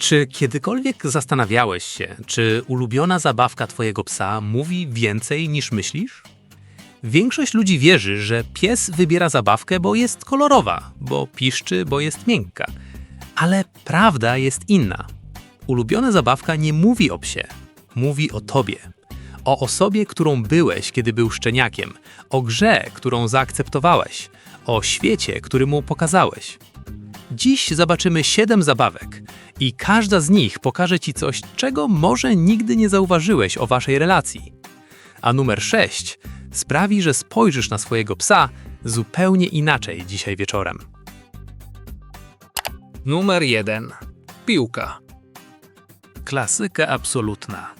Czy kiedykolwiek zastanawiałeś się, czy ulubiona zabawka twojego psa mówi więcej niż myślisz? Większość ludzi wierzy, że pies wybiera zabawkę, bo jest kolorowa, bo piszczy, bo jest miękka. Ale prawda jest inna. Ulubiona zabawka nie mówi o psie, mówi o tobie. O osobie, którą byłeś, kiedy był szczeniakiem, o grze, którą zaakceptowałeś, o świecie, który mu pokazałeś. Dziś zobaczymy 7 zabawek i każda z nich pokaże Ci coś, czego może nigdy nie zauważyłeś o Waszej relacji. A numer 6 sprawi, że spojrzysz na swojego psa zupełnie inaczej dzisiaj wieczorem. Numer 1. Piłka. Klasyka absolutna.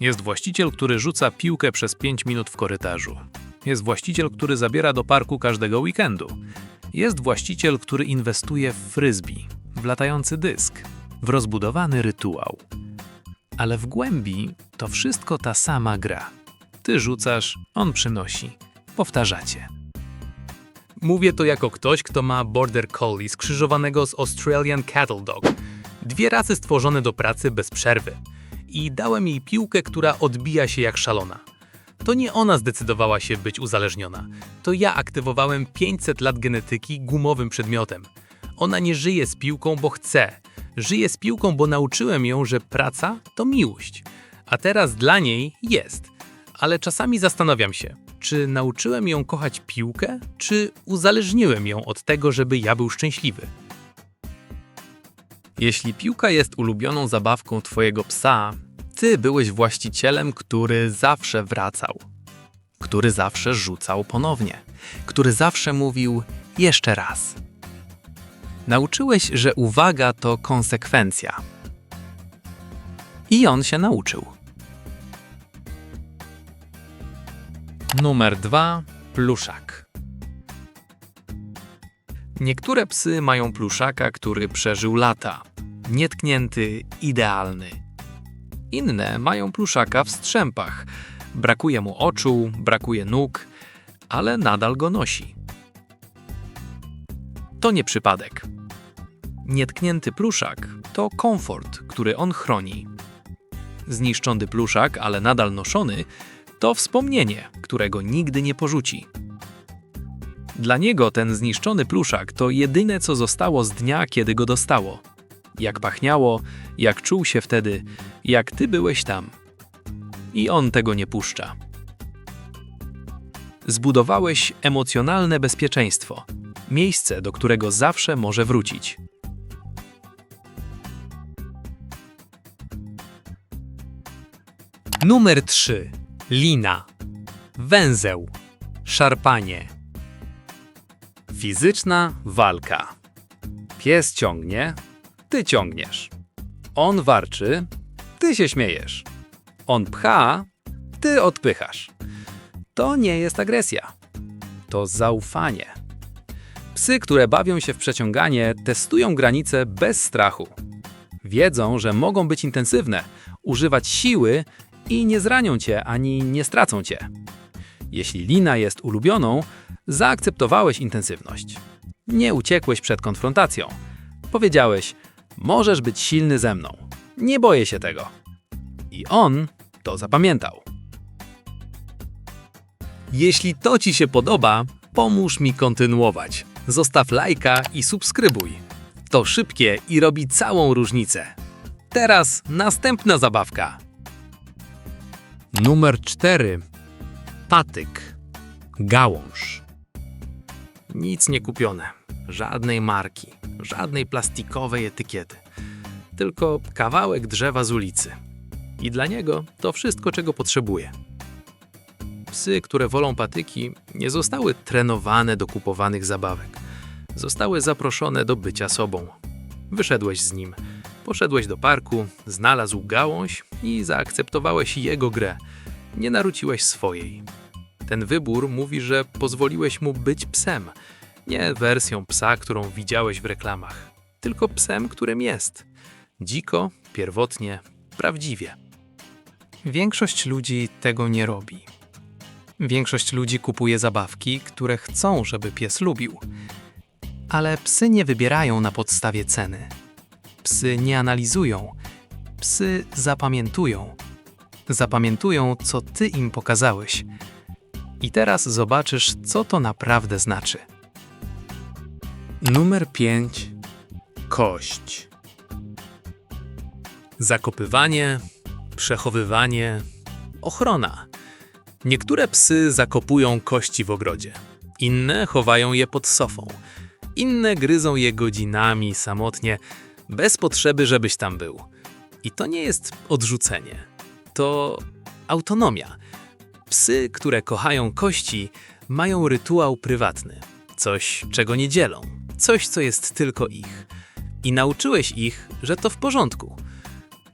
Jest właściciel, który rzuca piłkę przez 5 minut w korytarzu. Jest właściciel, który zabiera do parku każdego weekendu. Jest właściciel, który inwestuje w frisbee, w latający dysk, w rozbudowany rytuał. Ale w głębi to wszystko ta sama gra. Ty rzucasz, on przynosi. Powtarzacie. Mówię to jako ktoś, kto ma Border Collie skrzyżowanego z Australian Cattle Dog. Dwie rasy stworzone do pracy bez przerwy. I dałem jej piłkę, która odbija się jak szalona. To nie ona zdecydowała się być uzależniona. To ja aktywowałem 500 lat genetyki gumowym przedmiotem. Ona nie żyje z piłką, bo chce. Żyje z piłką, bo nauczyłem ją, że praca to miłość. A teraz dla niej jest. Ale czasami zastanawiam się, czy nauczyłem ją kochać piłkę, czy uzależniłem ją od tego, żeby ja był szczęśliwy. Jeśli piłka jest ulubioną zabawką twojego psa, ty byłeś właścicielem, który zawsze wracał, który zawsze rzucał ponownie, który zawsze mówił jeszcze raz. Nauczyłeś, że uwaga to konsekwencja. I on się nauczył. Numer dwa. Pluszak. Niektóre psy mają pluszaka, który przeżył lata. Nietknięty, idealny. Inne mają pluszaka w strzępach. Brakuje mu oczu, brakuje nóg, ale nadal go nosi. To nie przypadek. Nietknięty pluszak to komfort, który on chroni. Zniszczony pluszak, ale nadal noszony, to wspomnienie, którego nigdy nie porzuci. Dla niego ten zniszczony pluszak to jedyne, co zostało z dnia, kiedy go dostało. Jak pachniało, jak czuł się wtedy, jak ty byłeś tam. I on tego nie puszcza. Zbudowałeś emocjonalne bezpieczeństwo, miejsce, do którego zawsze może wrócić. Numer 3. Lina. Węzeł. Szarpanie. Fizyczna walka. Pies ciągnie, ty ciągniesz. On warczy, ty się śmiejesz. On pcha, ty odpychasz. To nie jest agresja. To zaufanie. Psy, które bawią się w przeciąganie, testują granice bez strachu. Wiedzą, że mogą być intensywne, używać siły i nie zranią cię ani nie stracą cię. Jeśli lina jest ulubioną, zaakceptowałeś intensywność. Nie uciekłeś przed konfrontacją. Powiedziałeś: Możesz być silny ze mną. Nie boję się tego. I on to zapamiętał. Jeśli to Ci się podoba, pomóż mi kontynuować. Zostaw lajka i subskrybuj. To szybkie i robi całą różnicę. Teraz następna zabawka. Numer 4. Patyk. Gałąź. Nic nie kupione. Żadnej marki, żadnej plastikowej etykiety. Tylko kawałek drzewa z ulicy. I dla niego to wszystko, czego potrzebuje. Psy, które wolą patyki, nie zostały trenowane do kupowanych zabawek. Zostały zaproszone do bycia sobą. Wyszedłeś z nim, poszedłeś do parku, znalazł gałąź i zaakceptowałeś jego grę. Nie naruciłeś swojej. Ten wybór mówi, że pozwoliłeś mu być psem, nie wersją psa, którą widziałeś w reklamach, tylko psem, którym jest. Dziko, pierwotnie, prawdziwie. Większość ludzi tego nie robi. Większość ludzi kupuje zabawki, które chcą, żeby pies lubił. Ale psy nie wybierają na podstawie ceny. Psy nie analizują. Psy zapamiętują. Zapamiętują, co ty im pokazałeś. I teraz zobaczysz, co to naprawdę znaczy. Numer 5. Kość. Zakopywanie, przechowywanie, ochrona. Niektóre psy zakopują kości w ogrodzie, inne chowają je pod sofą, inne gryzą je godzinami samotnie, bez potrzeby, żebyś tam był. I to nie jest odrzucenie, to autonomia. Psy, które kochają kości, mają rytuał prywatny, coś, czego nie dzielą, coś, co jest tylko ich. I nauczyłeś ich, że to w porządku.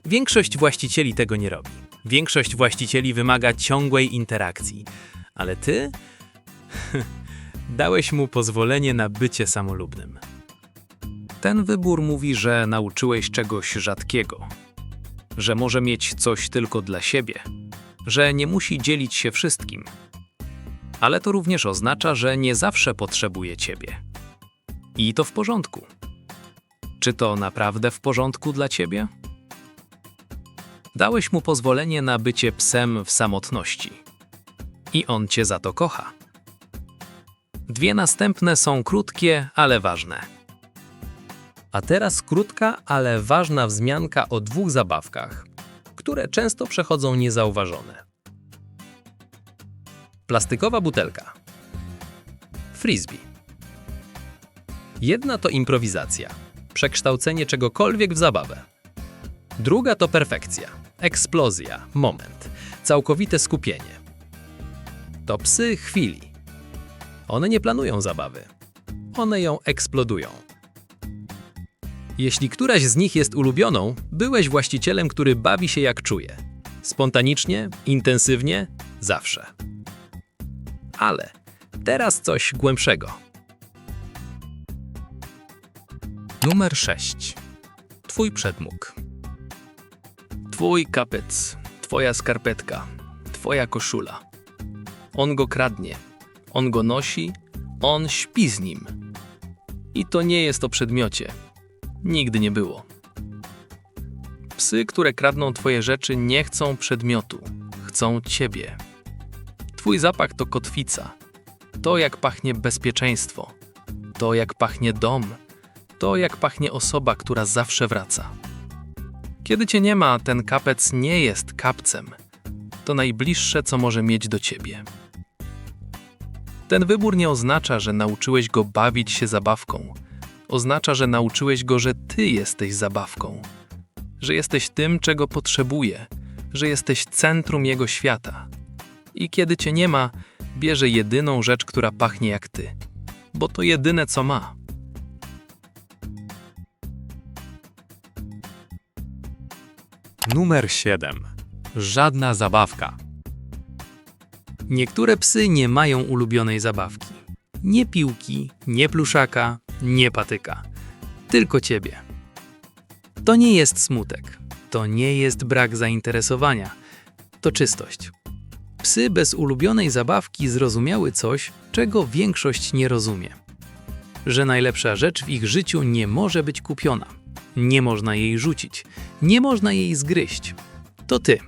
Większość właścicieli tego nie robi. Większość właścicieli wymaga ciągłej interakcji, ale ty dałeś mu pozwolenie na bycie samolubnym. Ten wybór mówi, że nauczyłeś czegoś rzadkiego, że może mieć coś tylko dla siebie, że nie musi dzielić się wszystkim. Ale to również oznacza, że nie zawsze potrzebuje ciebie. I to w porządku. Czy to naprawdę w porządku dla ciebie? Dałeś mu pozwolenie na bycie psem w samotności. I on cię za to kocha. Dwie następne są krótkie, ale ważne. A teraz krótka, ale ważna wzmianka o dwóch zabawkach, które często przechodzą niezauważone. Plastikowa butelka. Frisbee. Jedna to improwizacja, przekształcenie czegokolwiek w zabawę. Druga to perfekcja, eksplozja, moment, całkowite skupienie. To psy chwili. One nie planują zabawy. One ją eksplodują. Jeśli któraś z nich jest ulubioną, byłeś właścicielem, który bawi się jak czuje. Spontanicznie, intensywnie, zawsze. Ale teraz coś głębszego. Numer 6. Twój przedmóg. Twój kapec, twoja skarpetka, twoja koszula. On go kradnie, on go nosi, on śpi z nim. I to nie jest o przedmiocie. Nigdy nie było. Psy, które kradną twoje rzeczy, nie chcą przedmiotu, chcą ciebie. Twój zapach to kotwica. To, jak pachnie bezpieczeństwo. To, jak pachnie dom. To, jak pachnie osoba, która zawsze wraca. Kiedy cię nie ma, ten kapec nie jest kapcem. To najbliższe, co może mieć do ciebie. Ten wybór nie oznacza, że nauczyłeś go bawić się zabawką. Oznacza, że nauczyłeś go, że ty jesteś zabawką. Że jesteś tym, czego potrzebuje. Że jesteś centrum jego świata. I kiedy cię nie ma, bierze jedyną rzecz, która pachnie jak ty. Bo to jedyne, co ma. Numer 7. Żadna zabawka. Niektóre psy nie mają ulubionej zabawki. Nie piłki, nie pluszaka, nie patyka. Tylko ciebie. To nie jest smutek. To nie jest brak zainteresowania. To czystość. Psy bez ulubionej zabawki zrozumiały coś, czego większość nie rozumie. Że najlepsza rzecz w ich życiu nie może być kupiona. Nie można jej rzucić. Nie można jej zgryźć. To ty.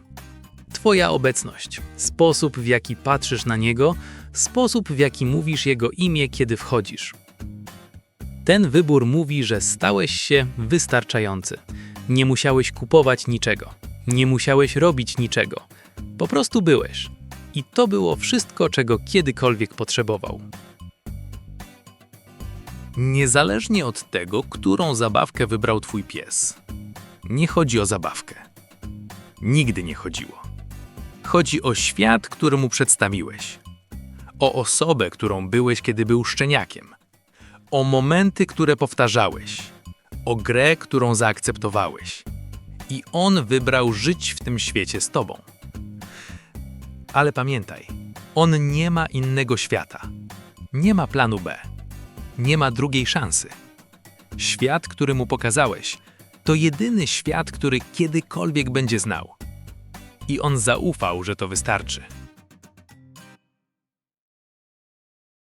Twoja obecność, sposób w jaki patrzysz na niego, sposób w jaki mówisz jego imię, kiedy wchodzisz. Ten wybór mówi, że stałeś się wystarczający. Nie musiałeś kupować niczego. Nie musiałeś robić niczego. Po prostu byłeś. I to było wszystko, czego kiedykolwiek potrzebował. Niezależnie od tego, którą zabawkę wybrał twój pies. Nie chodzi o zabawkę. Nigdy nie chodziło. Chodzi o świat, który mu przedstawiłeś. O osobę, którą byłeś, kiedy był szczeniakiem. O momenty, które powtarzałeś. O grę, którą zaakceptowałeś. I on wybrał żyć w tym świecie z tobą. Ale pamiętaj, on nie ma innego świata. Nie ma planu B. Nie ma drugiej szansy. Świat, który mu pokazałeś, to jedyny świat, który kiedykolwiek będzie znał. I on zaufał, że to wystarczy.